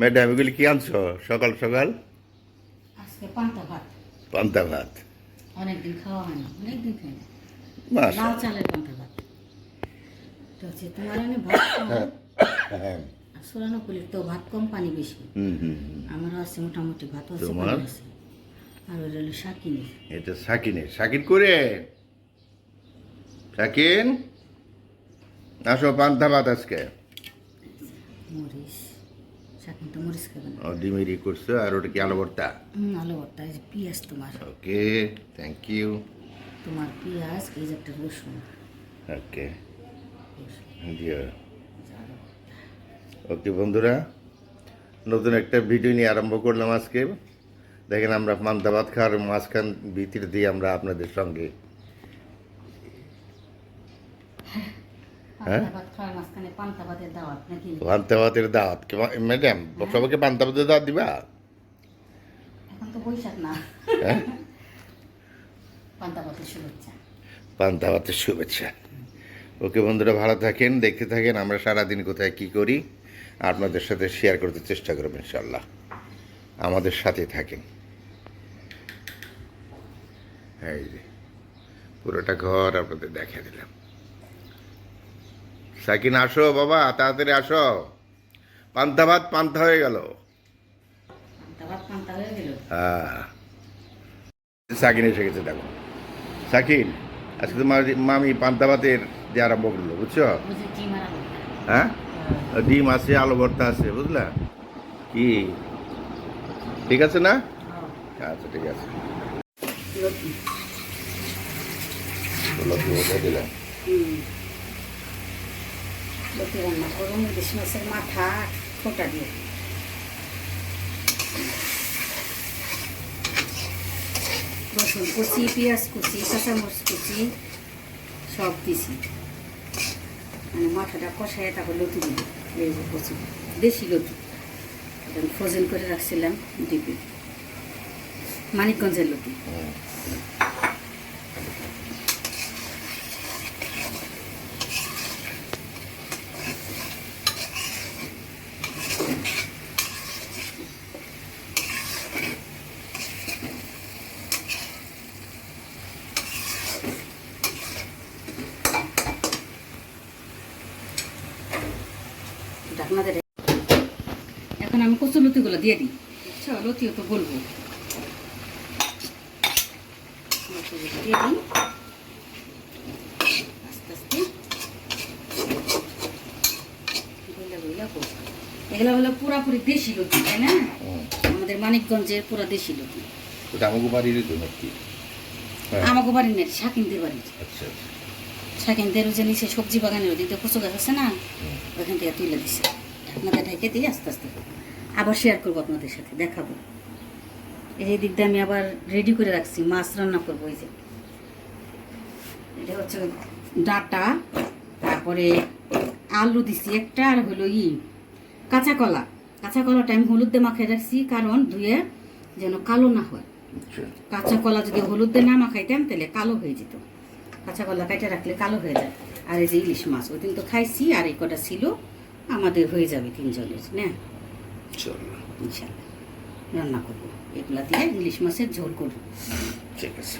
Madam এগুলি কি আনছো? সকাল সকাল? আজকে পান্তা ভাত। পান্তা ভাত। অনেকদিন খাওয়া হয় না অনেকদিন খাই না। লাল চালের পান্তা ভাত। তো হচ্ছে তোমার এনে ভাত হ্যাঁ। আর সোলানো পুলির তো ভাত কম পানি বেশি। হুম হুম হুম। আমারও আছে মোটামুটি ভাত আছে? পানি আছে। আর ওই হলো শাকিনি এটা করে সাকিন আসো পান্তা ভাত আজকে। মরিচ। মরিচ না। ও ডিমিরি করছ আর ওটা কি আলু ভর্তা? হুম আলু ভর্তা এই যে পেঁয়াজ তোমার। ওকে থ্যাংক ইউ তোমার পেঁয়াজ এই যে একটা রসুন। ওকে। দিও ওকে বন্ধুরা নতুন একটা ভিডিও নিয়ে আরম্ভ করলাম আজকে। দেখেন আমরা পান্তা ভাত খাওয়ার মাঝখান ভিতর দিয়ে আমরা আপনাদের সঙ্গে হ্যাঁ? পান্তা ভাত খাওয়ার মাঝখানে পান্তা ভাতের দাওয়াত ম্যাডাম সবাইকে পান্তা ভাতের দাওয়াত দিবা? এখন তো বৈশাখ না। হ্যাঁ? পান্তাভাতের শুভেচ্ছা। পান্তা ভাতের শুভেচ্ছা। ওকে বন্ধুরা ভালো থাকেন দেখতে থাকেন আমরা সারাদিন কোথায় কি করি আপনাদের সাথে শেয়ার করতে চেষ্টা করব ইনশাল্লাহ আমাদের সাথে থাকেন। এই যে পুরোটা ঘর আপনাদের দেখা দিলাম। সাকিন আসো বাবা তাড়াতাড়ি আসো। পান্তা ভাত পান্তা হয়ে গেল। হয়ে হ্যাঁ। সাকিন এসে গেছে দেখো। সাকিন আজকে তোমার মামি পান্তা ভাতের যে আরম্ভ করল বুঝছ? আলু হ্যাঁ? ডিম আছে আলু ভর্তা আছে বুঝলা? কি? ঠিক আছে না? আচ্ছা ঠিক আছে। দিলাম। লতি রান্না করুন ইলিশ মাছের মাথা, ফোটা দিয়ে। রসুন কুচি, পেঁয়াজ কুচি, কাঁচামরিচ কুচি, সব দিছি। মানে মাথাটা কষায় তারপর লতি দিল এই কচি, দেশি লতি। এটা ফ্রোজেন করে রাখছিলাম ডিপে। মানিকগঞ্জের লতি। দিয়ে এখন আমি কচু লতিগুলো দিয়ে দিই। বুঝছ? লতিও তো বলব। দিয়ে দিই। আস্তে আস্তে। গইলা গইলা করব। এগুলো হলো পুরাপুরি দেশি লতি তাই না? আমাদের মানিকগঞ্জের পুরা দেশি লতি। ওটা আমাকে বাড়ির তো নাকি? হ্যাঁ। আমাকে বাড়ির নেই শাকিনদের বাড়ির। আচ্ছা আচ্ছা। শাকিনদের যে নিচে সবজি বাগানের ওদিকে কচু গাছ আছে না। ওখান থেকে তুলে দিছে। আপনাদের ঢেকে দিয়ে আস্তে আস্তে। আবার শেয়ার করব আপনাদের সাথে দেখাবো। এই যে দিক দিয়ে আমি আবার রেডি করে রাখছি মাছ রান্না করব এই যে। এটা হচ্ছে ডাটা তারপরে আলু দিছি একটা আর হলো ই কাঁচা কলা। কাঁচা কলাটা আমি হলুদ দিয়ে মাখাই রাখছি কারণ ধুয়ে যেন কালো না হয়। আচ্ছা। কাঁচা কলা যদি হলুদ দিয়ে না মাখাইতাম তাহলে কালো হয়ে যেত। কাঁচা কলা কাটে রাখলে কালো হয়ে যায়। আর এই যে ইলিশ মাছ ওই দিন তো খাইছি আর এই কটা ছিল। আমাদের হয়ে যাবে তিনজনের না? চলো। ইনশাল্লাহ রান্না করব। এগুলা দিয়ে ইলিশ মাছের ঝোল করব। ঠিক আছে।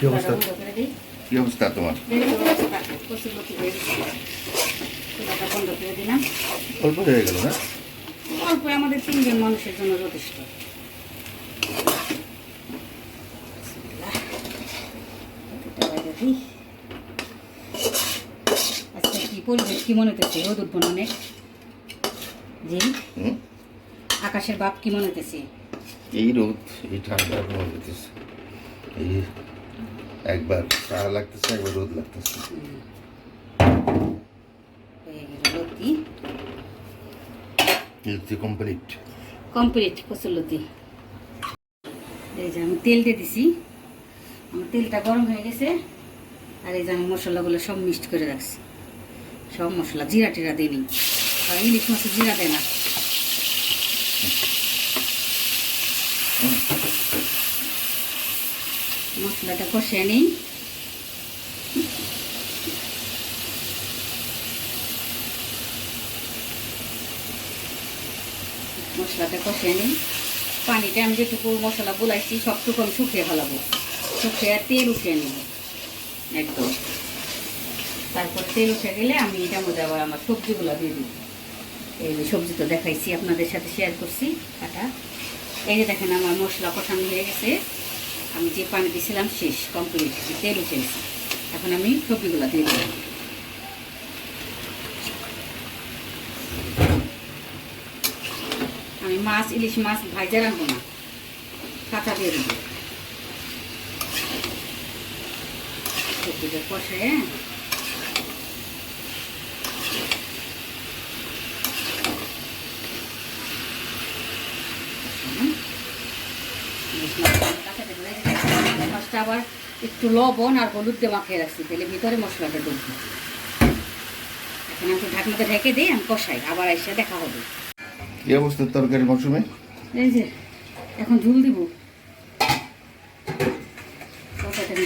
কি অবস্থা? বন্ধ করে দিই। কি অবস্থা তোমার? অল্প হয়ে গেল না? অল্প আমাদের তিনজন মানুষের জন্য যথেষ্ট। আজকে কি পরিবেশ কি মনে হতেছে রোদ উঠবো অনেক। জি। আকাশের বাপ কি মনে হতেছে এই রোদ এই ঠান্ডা এখন হইতেছে। এই একবার লাগতেছে একবার রোদ লাগতেছে। লতি কমপ্লিট কমপ্লিট এই যে আমি তেল দিয়ে দিছি। আমার তেলটা গরম হয়ে গেছে। আর এই যে আমি মশলাগুলো সব মিক্সড করে রাখছি। সব মশলা, জিরা টিরা দিই। নি ইলিশ মাছে জিরা দেয় না। মশলাটা কষিয়ে নিই। মশলাটা কষিয়ে নিই। পানিটা আমি যেটুকু মশলা বোলাইছি সবটুকু আমি শুকিয়ে ফেলাবো। শুকিয়ে তেল উঠিয়ে নেব। একদম। তারপর তেল উঠে গেলে আমি এটার মধ্যে আবার আমার সবজিগুলো দিয়ে দিই। এই সবজি তো দেখাইছি, আপনাদের সাথে শেয়ার করছি কাটা। এই যে দেখেন আমার মশলা কষানো হয়ে গেছে। আমি যে পানি দিয়েছিলাম শেষ কমপ্লিট তেল উঠে গেছে। এখন আমি সবজিগুলো দিয়ে দিলাম আমি মাছ, ইলিশ মাছ ভাজা রাখব না। কাঁচা দিয়ে দেবো। সবজিটা কষে মাছটা আবার একটু লবণ আর হলুদ দিয়ে মাখিয়ে রাখছি তাহলে ভিতরে মশলাটা ঢুকবে। এখন আমি ঢাকনাটা ঢেকে দিই আমি কষাই আবার এসে দেখা হবে কি অবস্থা তরকারি মৌসুমে? এই যে এখন ঝুল দিব। আমি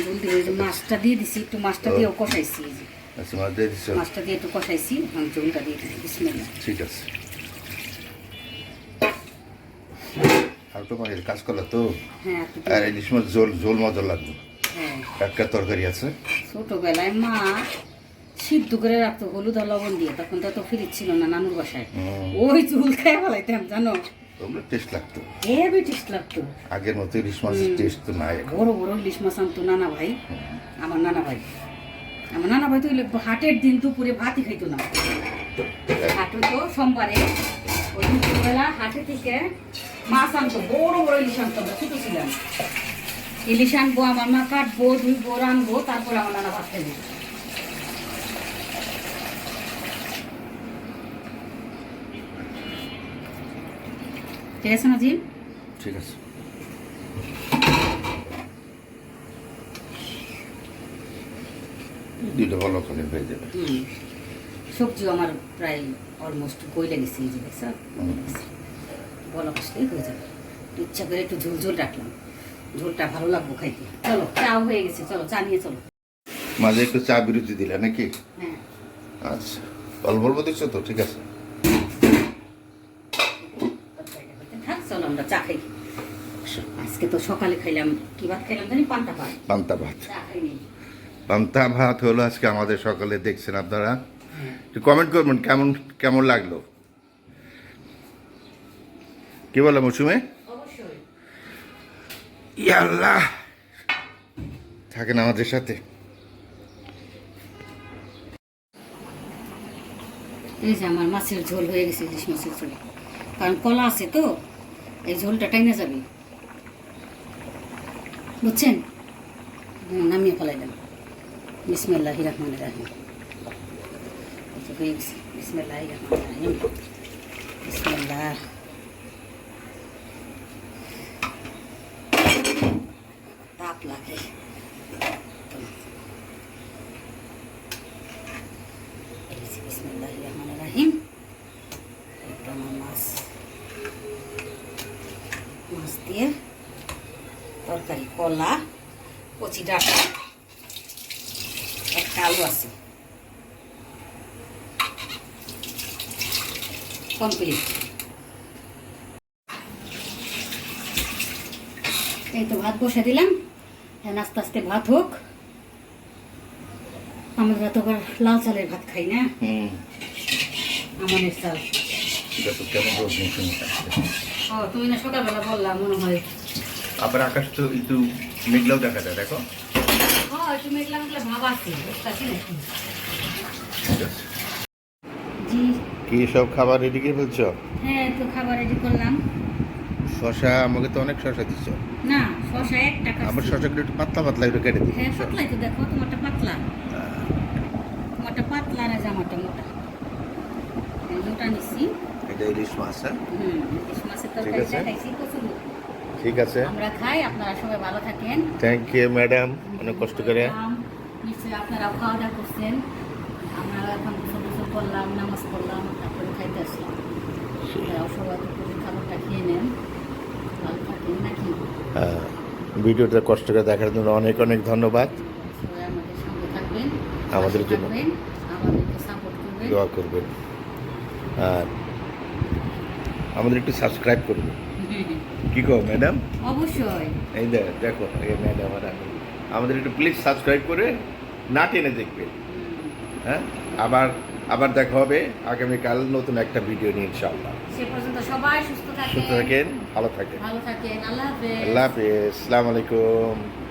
মাছটা দিয়ে দিছি একটু মাছটা দিয়েও কষাইছি আচ্ছা মাছ দিয়ে দিচ্ছ মাছটা দিয়ে একটু কষাইছি দিয়ে বিসমিল্লাহ। ঠিক আছে। আর তো মায়ের কাজ করল তো? হ্যাঁ আর মজা লাগবে। হ্যাঁ। একটা তরকারি আছে? ছোটবেলায় মা সিদ্ধ করে রাখতো হলুদ আর লবণ দিয়ে তখন তো ফ্রিজ ছিল না নানুর বাসায়। ওই চুল খেয়ে ফেলাইতাম জানো? তোমরা টেস্ট লাগতো। হেভি টেস্ট লাগতো। আগের মতো ইলিশ মাছের টেস্ট তো নাই এখন। বড় বড় ইলিশ মাছ আনতো নানা ভাই। আমার নানা ভাই। আমার নানা ভাই তো হাটের দিন দুপুরে ভাতই খাইতো না। হাট তো সোমবারে। ওই দুপুরবেলা হাটে থেকে মাছ আনতো বড় বড় ইলিশ আনতো আমরা ছোট ছিলাম। ইলিশ আনব আমার মা কাটবো ধুইবো রানবো তারপর আমার নানা ভাত খাইবো। ঠিক আছে না জিম ঠিক আছে। দুইটা ভালো করে হয়ে যাবে। হুম। সবজিও আমার প্রায় অলমোস্ট গইলে গেছে এই যে দেখছ। বলা কষলেই হয়ে যাবে। ইচ্ছা করে একটু ঝোল ঝোল রাখলাম। ঝোলটা ভালো লাগবো খাইতে। চলো চা হয়ে গেছে চলো চা নিয়ে চলো। মাঝে একটু চা বিরতি দিলে নাকি? হ্যাঁ। আচ্ছা। অল্প অল্প দিচ্ছ তো ঠিক আছে তরকারিটা হইতে থাক চলো আমরা চা খাই। আজকে তো সকালে খাইলাম কি ভাত খাইলাম জানি? পান্তা ভাত। পান্তা ভাত। চা খাইনি। পান্তা ভাত হলো আজকে আমাদের সকালে দেখছেন আপনারা? একটু কমেন্ট করবেন কেমন কেমন লাগল? কি বলো মৌসুমে? ইয়াল্লাহ! থাকেন আমাদের সাথে। এই যে আমার মাছের ঝোল হয়ে গেছে ইলিশ মাছের ঝোল। কারণ কলা আছে তো। এই ঝোলটা টাইনে যাবে। বুঝছেন? হুম, নামিয়ে ফেলাইলাম বিসমিল্লাহ রহমান রাহিম। হয়ে বিসমিল্লাহ রহমান রাহিম। বিসমিল্লাহ। তাপ লাগে। বিসমিল্লাহ রহমান রাহিম একটা আমার মাছ মাছ দিয়ে তরকারি কলা কচি ডাটা একটা আলু আছে। কমপ্লিট এই তো ভাত বসে দিলাম। এখন আস্তে আস্তে ভাত হোক। আমরা তো লাল চালের ভাত খাই না? আমাদের চাল। তুমি না সকালবেলা বললাম মনে হয় আবার আকাশ তো একটু মেঘলাও দেখা যায় দেখো। হ্যাঁ কি সব খাবার রেডি করে ফেলছ? হ্যাঁ তো খাবার রেডি করলাম। শশা আমাকে তো অনেক শশা দিচ্ছ না শশা এক টাকা আমার শশাগুলো একটু পাতলা পাতলা একটু কেটে দিই। হ্যাঁ পাতলাই তো দেখো তোমারটা পাতলা। তোমারটা পাতলা না জামাটা মোটা। এই মোটা নিচ্ছি এটা ইলিশ মাছ হ্যাঁ? হুম ইলিশ মাছের আছে। ঠিক আছে। আমরা খাই আপনারা সবাই ভালো থাকেন। থ্যাংক ইউ ম্যাডাম অনেক কষ্ট করে। নিশ্চয়ই আপনারাও খাওয়া দাওয়া করছেন। আমরা এখন গোসল গোসল করলাম নামাজ পড়লাম তারপরে খাইতে আসলাম। সবাই খাবারটা খেয়ে নেন। ভালো থাকেন নাকি? হ্যাঁ, ভিডিওটা কষ্ট করে দেখার জন্য অনেক অনেক ধন্যবাদ। আমাদের জন্য। দোয়া করবেন। আর আমাদের একটু সাবস্ক্রাইব করবে কি কো ম্যাডাম অবশ্যই। এই দে- দেখো এই ম্যাডাম আর আমি। আমাদের একটু প্লিজ সাবস্ক্রাইব করে না টেনে দেখবে। হ্যাঁ? আবার আবার দেখা হবে আগামীকাল নতুন একটা ভিডিও নিয়ে ইনশাআল্লাহ। সে পর্যন্ত সবাই সুস্থ থাকেন সুস্থ থাকেন। ভালো থাকেন। ভালো থাকেন। আল্লাহ হাফেজ। আল্লাহ হাফেজ। আসসালামু আলাইকুম।